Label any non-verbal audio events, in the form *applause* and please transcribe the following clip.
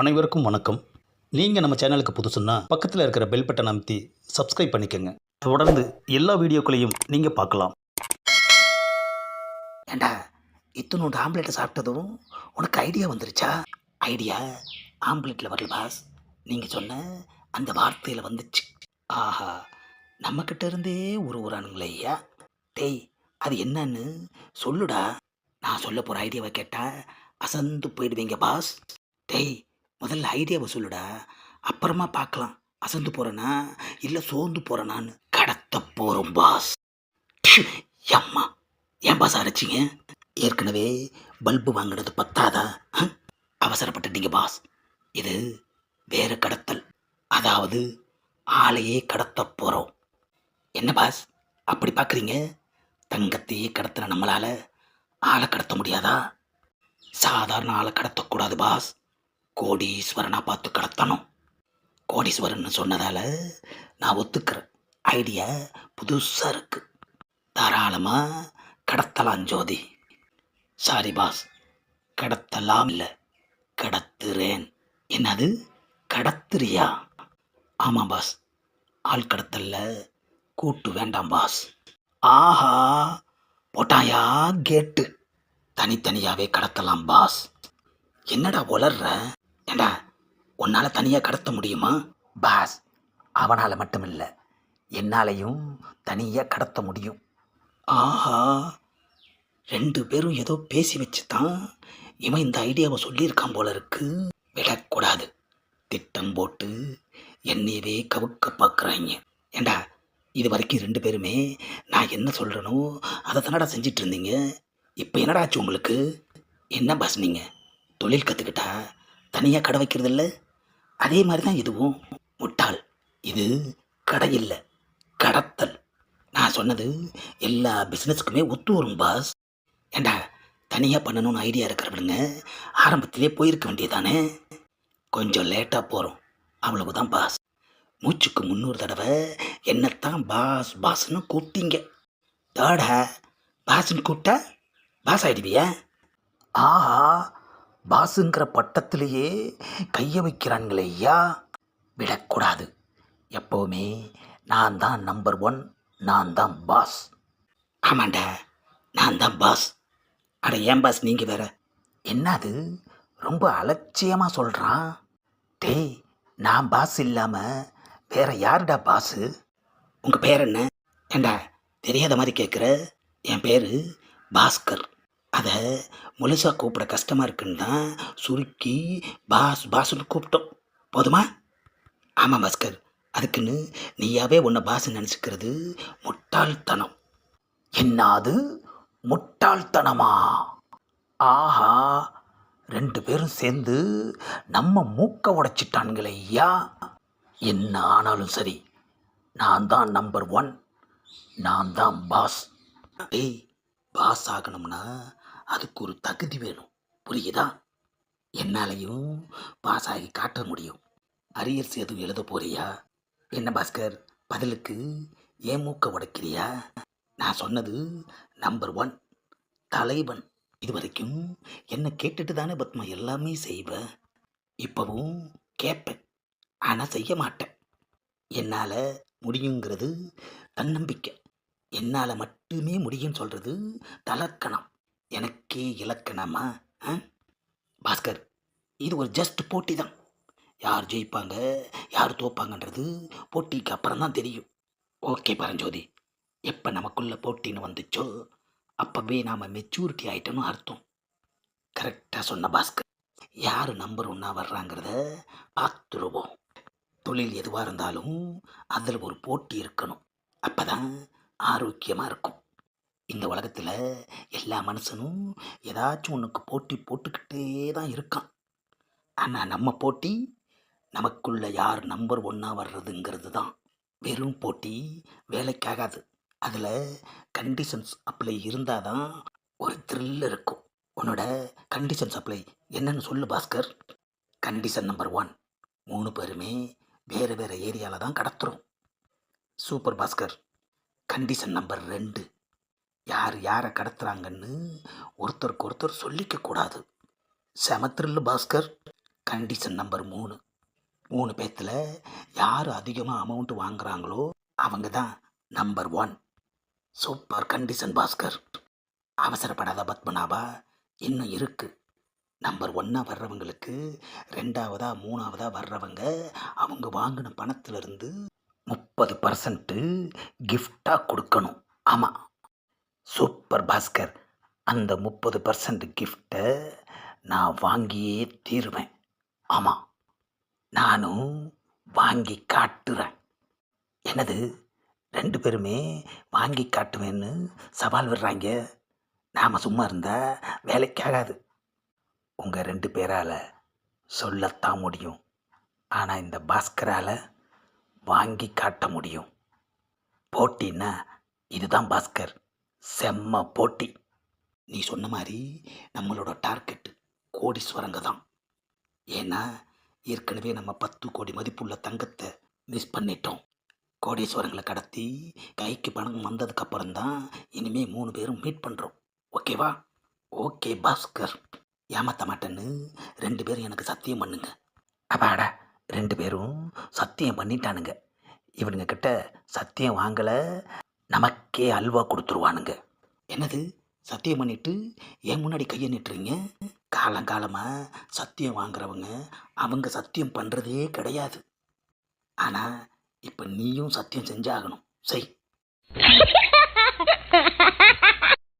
அனைவருக்கும் வணக்கம். நீங்கள் நம்ம சேனலுக்கு புதுசுன்னா பக்கத்தில் இருக்கிற பெல் பட்டன் அமைத்தி சப்ஸ்கிரைப் பண்ணிக்கோங்க. தொடர்ந்து எல்லா வீடியோக்களையும் நீங்கள் பார்க்கலாம். ஏண்டா இத்தனோட ஆம்லெட்டை சாப்பிட்டதும் உனக்கு ஐடியா வந்துருச்சா? ஐடியா ஆம்லெட்டில் வரல பாஸ் நீங்கள் சொன்ன அந்த வார்த்தையில் வந்துச்சு. ஆஹா நம்மக்கிட்ட இருந்தே ஒரு ஊரானுங்களே ஐயா. டேய் அது என்னன்னு சொல்லுடா. நான் சொல்ல போகிற ஐடியாவை கேட்டால் அசந்து போயிடுவீங்க பாஸ் டேய் முதல்ல ஐடியாவை சொல்லுடா. அப்புறமா பார்க்கலாம் அசந்து போகிறேனா இல்லை சோர்ந்து போகிறேனான்னு கடத்த போகிறோம் பாஸ் ப்ஷு, எம்மா. ஏன் பாஸ் அரைச்சிங்க ஏற்கனவே பல்பு வாங்கினது பத்தாதா? அவசரப்பட்டுட்டீங்க பாஸ் இது வேற கடத்தல். அதாவது ஆளையே கடத்த போகிறோம் என்ன பாஸ் அப்படி பார்க்குறீங்க தங்கத்தையே கடத்தின நம்மளால் ஆளை கடத்த முடியாதா? சாதாரண ஆளை கடத்தக்கூடாது பாஸ் கோடீஸ்வரனாக பார்த்து கடத்தணும். கோடீஸ்வரன் சொன்னதால் நான் ஒத்துக்கிறேன். ஐடியா புதுசாக இருக்குது தாராளமாக கடத்தலாம் ஜோதி. சாரி பாஸ் கடத்தலாம் இல்லை. கடத்துறேன். என்னது? கடத்துறியா? ஆமாம் பாஸ் ஆள் கடத்தல்ல. கூட்டு வேண்டாம் பாஸ் ஆஹா போட்டாயா கேட்டு. தனித்தனியாகவே கடத்தலாம் பாஸ் என்னடா உளர்ற? ஏண்டா உன்னால் தனியாக கடத்த முடியுமா? பாஸ் அவனால் மட்டும் இல்லை என்னாலையும் தனியாக கடத்த முடியும். ஆஹா ரெண்டு பேரும் ஏதோ பேசி வச்சு தான் இவன் இந்த ஐடியாவை சொல்லியிருக்கான் போல இருக்கு. விடக்கூடாது. திட்டம் போட்டு என்னையவே கவுக்க பார்க்குறாங்க ஏண்டா இது வரைக்கும் ரெண்டு பேருமே நான் என்ன சொல்கிறேனோ அதை தானடா செஞ்சிட்டு இருந்தீங்க? இப்போ என்னடா ஆச்சு உங்களுக்கு? என்ன பாஸ் நீங்கள் தொழில் கற்றுக்கிட்டா தனியாக கடை வைக்கிறது இல்லை அதே மாதிரி தான் இதுவும். முட்டாள். இது கடை இல்லை கடத்தல். நான் சொன்னது எல்லா பிஸ்னஸ்க்குமே ஒத்து வரும் பாஸ் ஏண்டா தனியாக பண்ணணும்னு ஐடியா இருக்கிறவனுங்க ஆரம்பத்திலே போயிருக்க வேண்டியதானே கொஞ்சம் லேட்டாக போகிறோம் அவ்வளவுதான் பாஸ் மூச்சுக்கு முந்நூறு தடவை என்னத்தான் பாஸ் பாஸ்ன்னு கூப்பிட்டீங்க. தாடா பாஸ்ன்னு கூப்பிட்டா? பாஸ் ஆகிடுவியா ஆஹா பாஸுங்கிற பட்டத்திலேயே கையை வைக்கிறான்களே ஐயா. விடக்கூடாது. எப்போவுமே நான் தான் நம்பர் ஒன் நான் தான் பாஸ் ஆமாண்டா நான் தான் பாஸ் அட ஏன் பாஸ் நீங்கள் வேற? என்னது? ரொம்ப அலட்சியமாக சொல்கிறான் டேய் நான் பாஸ் இல்லாமல் வேற யாருடா பாஸு உங்கள் பேர் என்ன? ஏண்டா தெரியாத மாதிரி கேட்குற என் பேர் பாஸ்கர். அதை முழுசாக கூப்பிட கஷ்டமாக இருக்குன்னு தான் சுருக்கி பாஸ் பாஸ்னு கூப்பிட்டோம். போதுமா? ஆமாம் பாஸ்கர். அதுக்குன்னு நீயாவே உன்னை பாஸ் நினச்சிக்கிறது முட்டாள்தனம். என்னது? முட்டாள்தனமா? ஆஹா ரெண்டு பேரும் சேர்ந்து நம்ம மூக்க உடைச்சிட்டானுங்களே ஐயா. என்ன ஆனாலும் சரி நான் தான் நம்பர் ஒன் நான் தான் பாஸ். டேய் பாஸ் ஆகணும்னா அதுக்கு ஒரு தகுதி வேணும். புரியுதா? என்னாலையும் பாஸ் ஆகி காட்ட முடியும். அரியர்ஸ் எதுவும் எழுத போறியா? என்ன பாஸ்கர் பதிலுக்கு ஏன் மூக்க உடைக்கிறியா? நான் சொன்னது நம்பர் ஒன் தலைவன். இது வரைக்கும் என்னை கேட்டுட்டு தானே பத்மா எல்லாமே செய்வேன் இப்போவும் கேட்பேன் ஆனால் செய்ய மாட்டேன். என்னால் முடியுங்கிறது தன்னம்பிக்கை. என்னால் மட்டுமே முடியும்னு சொல்கிறது தலக்கணம். எனக்கே இலக்கணமா ஆ? பாஸ்கர் இது ஒரு ஜஸ்ட் போட்டி தான். யார் ஜெயிப்பாங்க யார் தோப்பாங்கன்றது போட்டிக்கு அப்புறம் தான் தெரியும். ஓகே பரஞ்சோதி எப்போ நமக்குள்ளே போட்டின்னு வந்துச்சோ அப்போவே நாம் மெச்சூரிட்டி ஆகிட்டோன்னு அர்த்தம். கரெக்டாக சொன்ன பாஸ்கர். யார் நம்பர் ஒன்றா வர்றாங்கிறத பார்த்துருவோம். தொழில் எதுவாக இருந்தாலும் அதில் ஒரு போட்டி இருக்கணும். அப்போ தான் ஆரோக்கியமாக இருக்கும். இந்த உலகத்தில் எல்லா மனுஷனும் ஏதாச்சும் ஒன்றுக்கு போட்டி போட்டுக்கிட்டே தான் இருக்கான். ஆனால் நம்ம போட்டி நமக்குள்ள யார் நம்பர் ஒன்றா வர்றதுங்கிறது தான். வெறும் போட்டி வேலைக்காகாது. அதில் கண்டிஷன்ஸ் அப்ளை இருந்தால் தான் ஒரு த்ரில் இருக்கும். உன்னோட கண்டிஷன்ஸ் அப்ளை என்னன்னு சொல்லு பாஸ்கர். கண்டிஷன் நம்பர் ஒன் மூணு பேருமே வேறு வேறு ஏரியாவில் தான் கடத்துகிறோம் சூப்பர் பாஸ்கர் கண்டிஷன் நம்பர் ரெண்டு யார் யாரை கடத்துகிறாங்கன்னு ஒருத்தருக்கு ஒருத்தர் சொல்லிக்க கூடாது. பாஸ்கர் கண்டிஷன் நம்பர் மூணு. மூணு பேர்த்தில் யார் அதிகமாக அமௌண்ட் வாங்குறாங்களோ அவங்க தான் number one super condition Bhaskar. அவசரப்படாத பத்மநாபா இன்னும் இருக்குது நம்பர் ஒன்றா வர்றவங்களுக்கு ரெண்டாவதாக மூணாவதாக வர்றவங்க அவங்க வாங்கின பணத்திலிருந்து முப்பது பர்சன்ட்டு கிஃப்டாக கொடுக்கணும். ஆமாம் சூப்பர் பாஸ்கர். அந்த முப்பது பர்சன்ட் கிஃப்டை நான் வாங்கியே தீருவேன். ஆமாம் நானும் வாங்கி காட்டுறேன். எனது ரெண்டு பேருமே வாங்கி காட்டுவேன்னு சவால் விடுறாங்க. நாம் சும்மா இருந்தால் வேலைக்காகாது உங்கள் ரெண்டு பேரால் சொல்லத்தான் முடியும். ஆனால் இந்த பாஸ்கரால் வாங்கி காட்ட முடியும். போட்டின்னா இதுதான் பாஸ்கர். செம்ம போட்டி. நீ சொன்ன மாதிரி நம்மளோட டார்கெட் கோடீஸ்வரங்க தான். ஏன்னா ஏற்கனவே நம்ம பத்து கோடி மதிப்புள்ள தங்கத்தை மிஸ் பண்ணிட்டோம். கோடீஸ்வரங்களை கடத்தி கைக்கு பணம் வந்ததுக்கப்புறம் தான் இனிமே மூணு பேரும் மீட் பண்ணுறோம் ஓகேவா ஓகே பாஸ்கர். ஏமாத்த மாட்டேன்னு ரெண்டு பேரும் எனக்கு சத்தியம் பண்ணுங்க. அப்பாடா ரெண்டு பேரும் சத்தியம் பண்ணிட்டானுங்க. இவனுங்க கிட்ட சத்தியம் வாங்கலை. நமக்கே அல்வா கொடுத்துருவானுங்க. என்னது? சத்தியம் பண்ணிட்டு என் முன்னாடி கையை நிட்டுறீங்க? காலங்காலமாக சத்தியம் வாங்குறவங்க அவங்க சத்தியம் பண்ணுறதே கிடையாது. ஆனால் இப்போ நீயும் சத்தியம் செஞ்சாகணும். செய். *laughs*